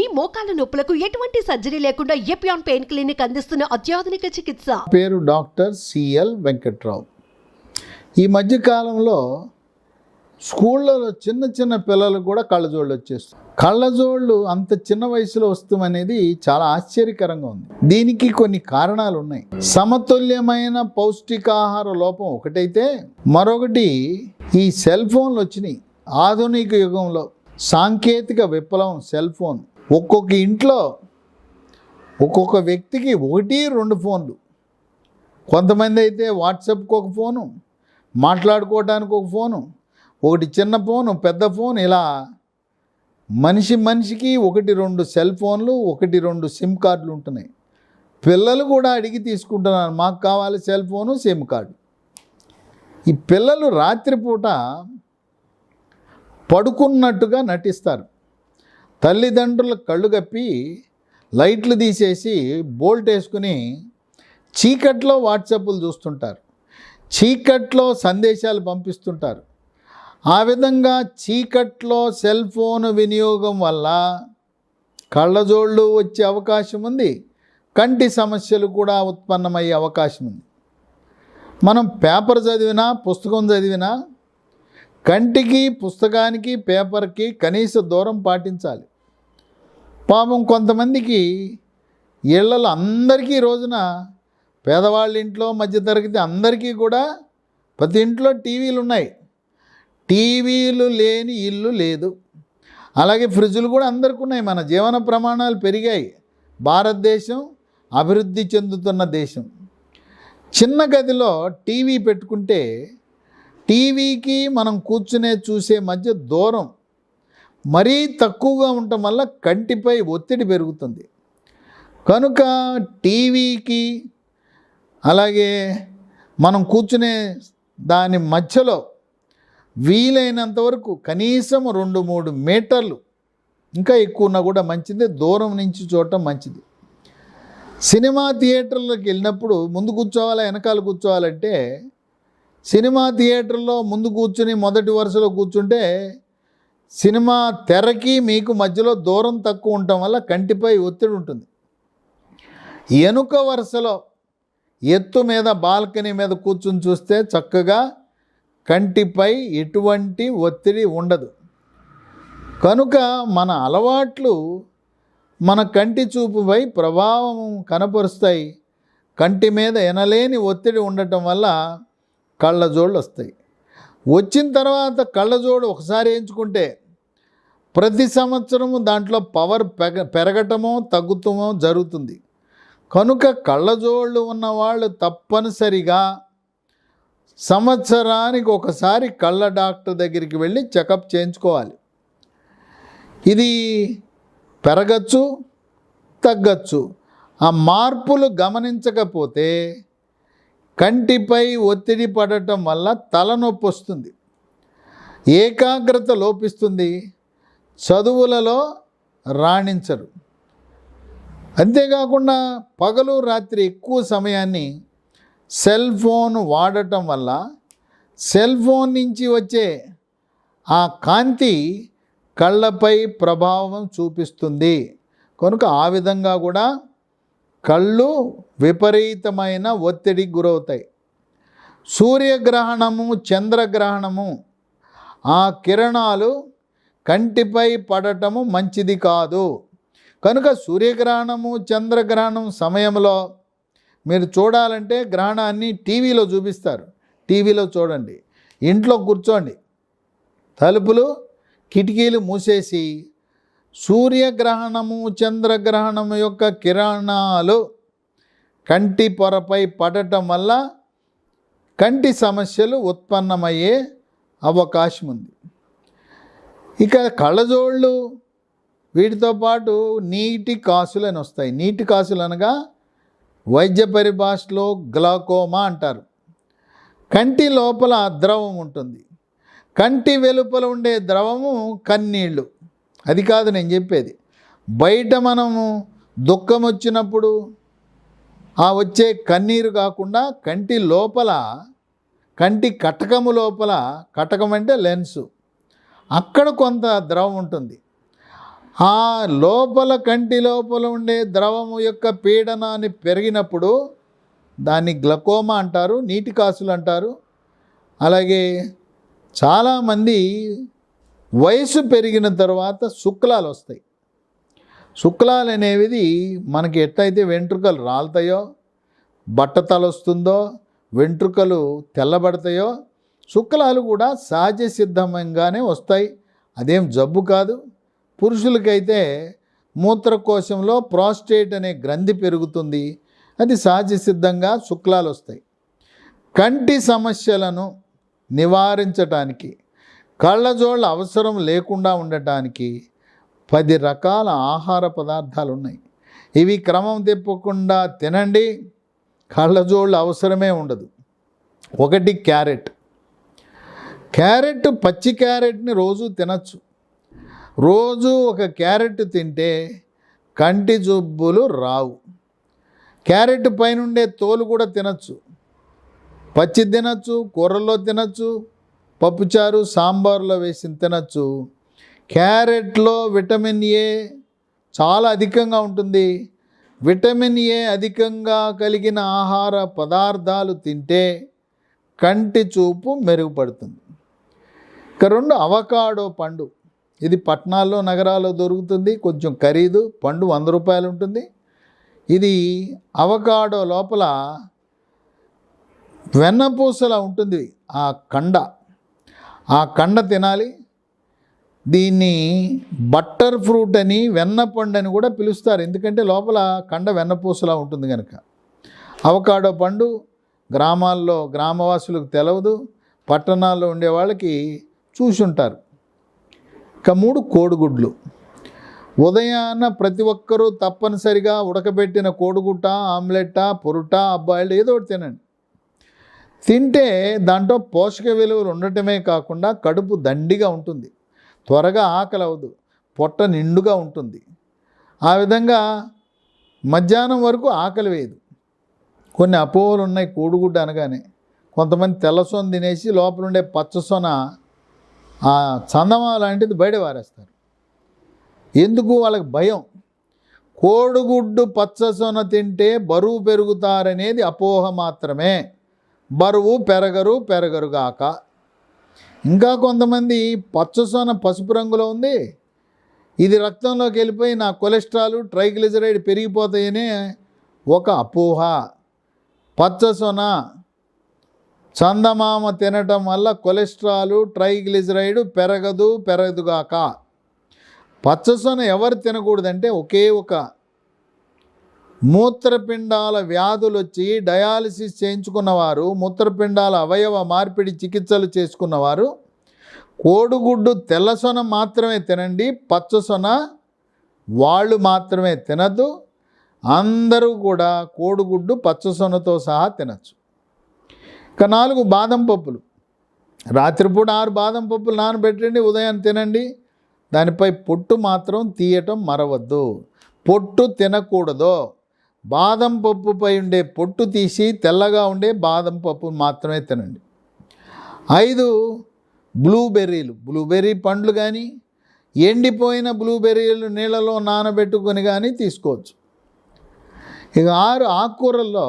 మీ మోకాల నొప్పులకు ఎటువంటి సర్జరీ లేకుండా ఎపియాన్ పెయిన్ క్లినిక్ అందిస్తున్న అత్యాధునిక చికిత్స? పేరు డాక్టర్ సిఎల్ వెంకట్రావు. ఈ మధ్య కాలంలో స్కూళ్ళలో చిన్న చిన్న పిల్లలకు కూడా కళ్ళజోళ్ళు వచ్చేస్తుంది కళ్ళజోళ్ళు అంత చిన్న వయసులో వస్తాం అనేది చాలా ఆశ్చర్యకరంగా ఉంది. దీనికి కొన్ని కారణాలు ఉన్నాయి. సమతుల్యమైన పౌష్టికాహార లోపం ఒకటైతే మరొకటి ఈ సెల్ ఫోన్లు వచ్చినాయి. ఆధునిక యుగంలో సాంకేతిక విప్లవం సెల్ ఫోన్ ఒక్కొక్క ఇంట్లో ఒక్కొక్క వ్యక్తికి ఒకటి రెండు ఫోన్లు. కొంతమంది అయితే వాట్సాప్కి ఒక ఫోను మాట్లాడుకోవడానికి ఒక ఫోను ఒకటి చిన్న ఫోను పెద్ద ఫోన్ ఇలా మనిషి మనిషికి ఒకటి రెండు సెల్ ఫోన్లు ఒకటి రెండు సిమ్ కార్డులు ఉంటున్నాయి. పిల్లలు కూడా అడిగి తీసుకుంటున్నారు మాకు కావాలి సెల్ ఫోను సిమ్ కార్డు. ఈ పిల్లలు రాత్రిపూట పడుకున్నట్టుగా నటిస్తారు. తల్లిదండ్రుల కళ్ళు కప్పి లైట్లు తీసేసి బోల్ట్ వేసుకుని చీకట్లో వాట్సాప్లు చూస్తుంటారు. చీకట్లో సందేశాలు పంపిస్తుంటారు. ఆ విధంగా చీకట్లో సెల్ ఫోన్ వినియోగం వల్ల కళ్ళజోళ్ళు వచ్చే అవకాశం ఉంది. కంటి సమస్యలు కూడా ఉత్పన్నమయ్యే అవకాశం ఉంది. మనం పేపర్ చదివినా పుస్తకం చదివినా కంటికి పుస్తకానికి పేపర్కి కనీస దూరం పాటించాలి. పాపం కొంతమందికి ఇళ్ళలో అందరికీ రోజున పేదవాళ్ళ ఇంట్లో మధ్యతరగతి అందరికీ కూడా ప్రతి ఇంట్లో టీవీలు ఉన్నాయి. టీవీలు లేని ఇల్లు లేదు. అలాగే ఫ్రిడ్జులు కూడా అందరికీ ఉన్నాయి. మన జీవన ప్రమాణాలు పెరిగాయి. భారతదేశం అభివృద్ధి చెందుతున్న దేశం. చిన్న గదిలో టీవీ పెట్టుకుంటే టీవీకి మనం కూర్చునే చూసే మధ్య దూరం మరీ తక్కువగా ఉండటం వల్ల కంటిపై ఒత్తిడి పెరుగుతుంది. కనుక టీవీకి అలాగే మనం కూర్చునే దాని మధ్యలో వీలైనంత వరకు కనీసం రెండు మూడు మీటర్లు ఇంకా ఎక్కువ ఉన్నా కూడా మంచిది దూరం నుంచి చూడటం మంచిది. సినిమా థియేటర్లోకి వెళ్ళినప్పుడు ముందు కూర్చోవాలా వెనకాల కూర్చోవాలంటే సినిమా థియేటర్లో ముందు కూర్చుని మొదటి వరుసలో కూర్చుంటే సినిమా తెరకి మీకు మధ్యలో దూరం తక్కువ ఉండటం వల్ల కంటిపై ఒత్తిడి ఉంటుంది. ఎనుక వరుసలో ఎత్తు మీద బాల్కనీ మీద కూర్చుని చూస్తే చక్కగా కంటిపై ఎటువంటి ఒత్తిడి ఉండదు. కనుక మన అలవాట్లు మన కంటి చూపుపై ప్రభావం కనపరుస్తాయి. కంటి మీద ఎనలేని ఒత్తిడి ఉండటం వల్ల కళ్ళజోళ్ళు వస్తాయి. వచ్చిన తర్వాత కళ్ళజోడు ఒకసారి వేయించుకుంటే ప్రతి సంవత్సరము దాంట్లో పవర్ పెగ పెరగటమో తగ్గుతమో జరుగుతుంది. కనుక కళ్ళజోళ్ళు ఉన్నవాళ్ళు తప్పనిసరిగా సంవత్సరానికి ఒకసారి కళ్ళ డాక్టర్ దగ్గరికి వెళ్ళి చెకప్ చేయించుకోవాలి. ఇది పెరగచ్చు తగ్గచ్చు. ఆ మార్పులు గమనించకపోతే కంటిపై ఒత్తిడి పడటం వల్ల తలనొప్పి వస్తుంది. ఏకాగ్రత లోపిస్తుంది. చదువులలో రాణించరు. అంతేకాకుండా పగలు రాత్రి ఎక్కువ సమయాన్ని సెల్ ఫోన్ వాడటం వల్ల సెల్ ఫోన్ నుంచి వచ్చే ఆ కాంతి కళ్ళపై ప్రభావం చూపిస్తుంది. కనుక ఆ విధంగా కూడా కళ్ళు విపరీతమైన ఒత్తిడికి గురవుతాయి. సూర్యగ్రహణము చంద్రగ్రహణము ఆ కిరణాలు కంటిపై పడటము మంచిది కాదు. కనుక సూర్యగ్రహణము చంద్రగ్రహణం సమయంలో మీరు చూడాలంటే గ్రహణాన్ని టీవీలో చూపిస్తారు. టీవీలో చూడండి. ఇంట్లో కూర్చోండి. తలుపులు కిటికీలు మూసేసి సూర్యగ్రహణము చంద్రగ్రహణము యొక్క కిరణాలు కంటి పొరపై పడటం వల్ల కంటి సమస్యలు ఉత్పన్నమయ్యే అవకాశం ఉంది ఇక కళ్ళజోళ్ళు వీటితో పాటు నీటి కాసులు అని వస్తాయి. నీటి కాసులు అనగా వైద్య పరిభాషలో గ్లాకోమా అంటారు. కంటి లోపల ద్రవం ఉంటుంది. కంటి వెలుపల ఉండే ద్రవము కన్నీళ్ళు. అది కాదు నేను చెప్పేది. బయట మనము దుఃఖం వచ్చినప్పుడు ఆ వచ్చే కన్నీరు కాకుండా కంటి లోపల కంటి కటకము లోపల కటకం అంటే లెన్సు. అక్కడ కొంత ద్రవం ఉంటుంది. ఆ లోపల కంటి లోపల ఉండే ద్రవము యొక్క పీడనాన్ని పెరిగినప్పుడు దాన్ని గ్లకోమా అంటారు నీటి కాసులు అంటారు. అలాగే చాలామంది వయసు పెరిగిన తర్వాత శుక్లాలు వస్తాయి. శుక్లాలు అనేవి మనకి ఎట్లయితే వెంట్రుకలు రాలుతాయో బట్టతలు వస్తుందో వెంట్రుకలు తెల్లబడతాయో శుక్లాలు కూడా సహజ సిద్ధంగానే వస్తాయి. అదేం జబ్బు కాదు. పురుషులకైతే మూత్రకోశంలో ప్రాస్టేట్ అనే గ్రంథి పెరుగుతుంది. అది సహజ సిద్ధంగా శుక్లాలు వస్తాయి. కంటి సమస్యలను నివారించటానికి కళ్ళజోళ్ళ అవసరం లేకుండా ఉండటానికి పది రకాల ఆహార పదార్థాలు ఉన్నాయి. ఇవి క్రమం తిప్పకుండా తినండి. కళ్ళజోళ్ళు అవసరమే ఉండదు. ఒకటి క్యారెట్. క్యారెట్ పచ్చి క్యారెట్ని రోజు తినచ్చు. రోజు ఒక క్యారెట్ తింటే కంటి జబ్బులు రావు. క్యారెట్ పైనుండే తోలు కూడా తినచ్చు. పచ్చి తినచ్చు కూరల్లో తినచ్చు పప్పుచారు సాంబార్లో వేసి తినచ్చు. క్యారెట్లో విటమిన్ ఏ చాలా అధికంగా ఉంటుంది. విటమిన్ ఏ అధికంగా కలిగిన ఆహార పదార్థాలు తింటే కంటి చూపు మెరుగుపడుతుంది. ఇక రెండు అవకాడో పండు. ఇది పట్టణాల్లో నగరాల్లో దొరుకుతుంది కొంచెం ఖరీదు పండు వంద రూపాయలు ఉంటుంది. ఇది అవకాడో లోపల వెన్నపూసలా ఉంటుంది ఆ కండ. ఆ కండ తినాలి. దీన్ని బట్టర్ ఫ్రూట్ అని వెన్నపండు అని కూడా పిలుస్తారు. ఎందుకంటే లోపల కండ వెన్నపూసలా ఉంటుంది కనుక అవకాడో పండు గ్రామాల్లో గ్రామవాసులకు తెలవదు. పట్టణాల్లో ఉండే వాళ్ళకి చూసుంటారు. ఇక మూడు కోడిగుడ్లు. ఉదయాన్న ప్రతి ఒక్కరూ తప్పనిసరిగా ఉడకబెట్టిన కోడిగుట్ట ఆమ్లెట్టా పొరుట అబ్బాయిలు ఏదో ఒకటి తినండి. తింటే దాంట్లో పోషక విలువలు ఉండటమే కాకుండా కడుపు దండిగా ఉంటుంది. త్వరగా ఆకలి అవ్వదు పొట్ట నిండుగా ఉంటుంది. ఆ విధంగా మధ్యాహ్నం వరకు ఆకలి వేయదు. కొన్ని అపోహలు ఉన్నాయి కోడిగుడ్డ అనగానే. కొంతమంది తెల్లసొన తినేసి లోపల ఉండే పచ్చసొన ఆ చందమా లాంటిది బయట వారేస్తారు. ఎందుకు? వాళ్ళకి భయం. కోడిగుడ్డు పచ్చసొన తింటే బరువు పెరుగుతారనేది అపోహ మాత్రమే. బరువు పెరగరు పెరగరుగాక ఇంకా కొంతమంది పచ్చసొన పసుపు రంగులో ఉంది. ఇది రక్తంలోకి వెళ్ళిపోయి నా కొలెస్ట్రాల్ ట్రైగ్లిజరైడ్ పెరిగిపోతాయనే ఒక అపోహ. పచ్చసొన చందమామ తినటం వల్ల కొలెస్ట్రాలు ట్రైగ్లిజరైడ్ పెరగదు పెరగదుగాక. పచ్చసొన ఎవరు తినకూడదంటే ఒకే ఒక మూత్రపిండాల వ్యాధులు వచ్చి డయాలసిస్ చేయించుకున్నవారు మూత్రపిండాల అవయవ మార్పిడి చికిత్సలు చేసుకున్నవారు కోడిగుడ్డు తెల్లసొన మాత్రమే తినండి పచ్చసొన వాళ్ళు మాత్రమే తినద్దు అందరూ కూడా కోడిగుడ్డు పచ్చసొనతో సహా తినచ్చు. ఇక నాలుగు బాదం పప్పులు. రాత్రిపూట ఆరు బాదం పప్పులు నానబెట్టండి ఉదయం తినండి. దానిపై పొట్టు మాత్రం తీయటం మరవద్దు. పొట్టు తినకూడదు. బాదం పప్పుపై ఉండే పొట్టు తీసి తెల్లగా ఉండే బాదం పప్పు మాత్రమే తినండి. ఐదు బ్లూబెర్రీలు. బ్లూబెర్రీ పండ్లు కానీ ఎండిపోయిన బ్లూబెర్రీలు నీళ్ళలో నానబెట్టుకొని కానీ తీసుకోవచ్చు. ఇక ఆరు ఆకుకూరల్లో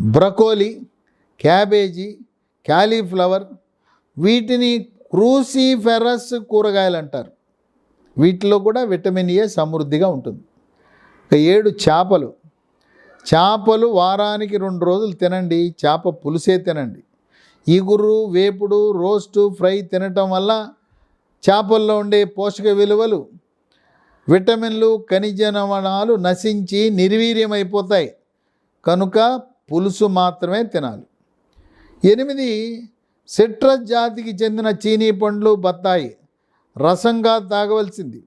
బ్రకోలీ క్యాబేజీ క్యాలీఫ్లవర్ వీటిని క్రూసిఫెరస్ కూరగాయలు అంటారు వీటిలో కూడా విటమిన్ ఏ సమృద్ధిగా ఉంటుంది. ఇక ఏడు చేపలు. చేపలు వారానికి రెండు రోజులు తినండి. చేప పులుసే తినండి. ఇగురు వేపుడు రోస్టు ఫ్రై తినటం వల్ల చేపల్లో ఉండే పోషక విలువలు విటమిన్లు ఖనిజ లవణాలు నశించి నిర్వీర్యమైపోతాయి. కనుక పులుసు మాత్రమే తినాలి. ఎనిమిది సిట్రస్ జాతికి చెందిన చీనీ పండ్లు బత్తాయి. రసంగా తాగవలసింది.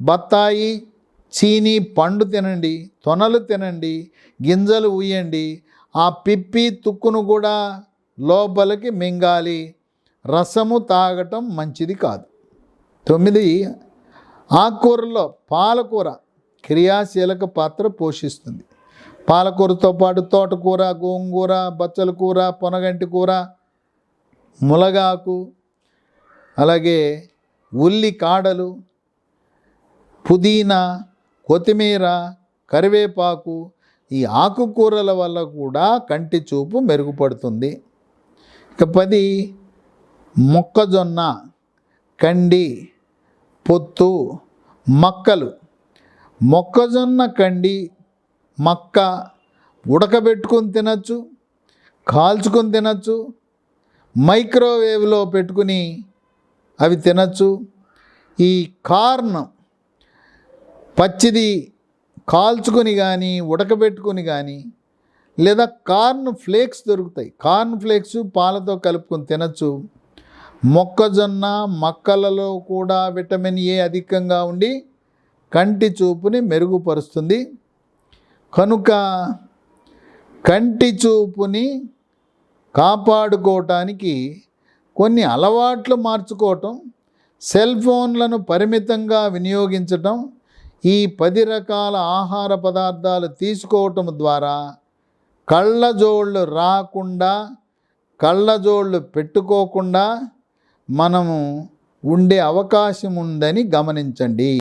బత్తాయి చీనీ పండు తినండి తొనలు తినండి గింజలు ఉయ్యండి ఆ పిప్పి తుక్కును కూడా లోపలికి మింగాలి. రసము తాగటం మంచిది కాదు. తొమ్మిది ఆకుకూరలో పాలకూర క్రియాశీలక పాత్ర పోషిస్తుంది. పాలకూరతో పాటు తోటకూర గోంగూర బచ్చల కూర పొనగంటి కూర ములగాకు అలాగే ఉల్లి కాడలు పుదీనా కొత్తిమీర కరివేపాకు ఈ ఆకుకూరల వల్ల కూడా కంటి చూపు మెరుగుపడుతుంది. ఇక పది మొక్కజొన్న కండి పొత్తు మొక్కలు. మొక్కజొన్న కండి మక్క ఉడకబెట్టుకొని తినచ్చు కాల్చుకొని తినచ్చు మైక్రోవేవ్లో పెట్టుకుని అవి తినచ్చు. ఈ కార్న్ పచ్చిది కాల్చుకొని కానీ ఉడకబెట్టుకొని కానీ లేదా కార్న్ ఫ్లేక్స్ దొరుకుతాయి. కార్న్ ఫ్లేక్స్ పాలతో కలుపుకొని తినచ్చు. మొక్కజొన్న మక్కలలో కూడా విటమిన్ ఏ అధికంగా ఉండి కంటి చూపుని మెరుగుపరుస్తుంది. కనుక కంటి చూపుని కాపాడుకోవటానికి కొన్ని అలవాట్లు మార్చుకోవటం సెల్ ఫోన్లను పరిమితంగా వినియోగించటం ఈ పది రకాల ఆహార పదార్థాలు తీసుకోవటం ద్వారా కళ్ళజోళ్ళు రాకుండా కళ్ళజోళ్ళు పెట్టుకోకుండా మనము ఉండే అవకాశం ఉందని గమనించండి.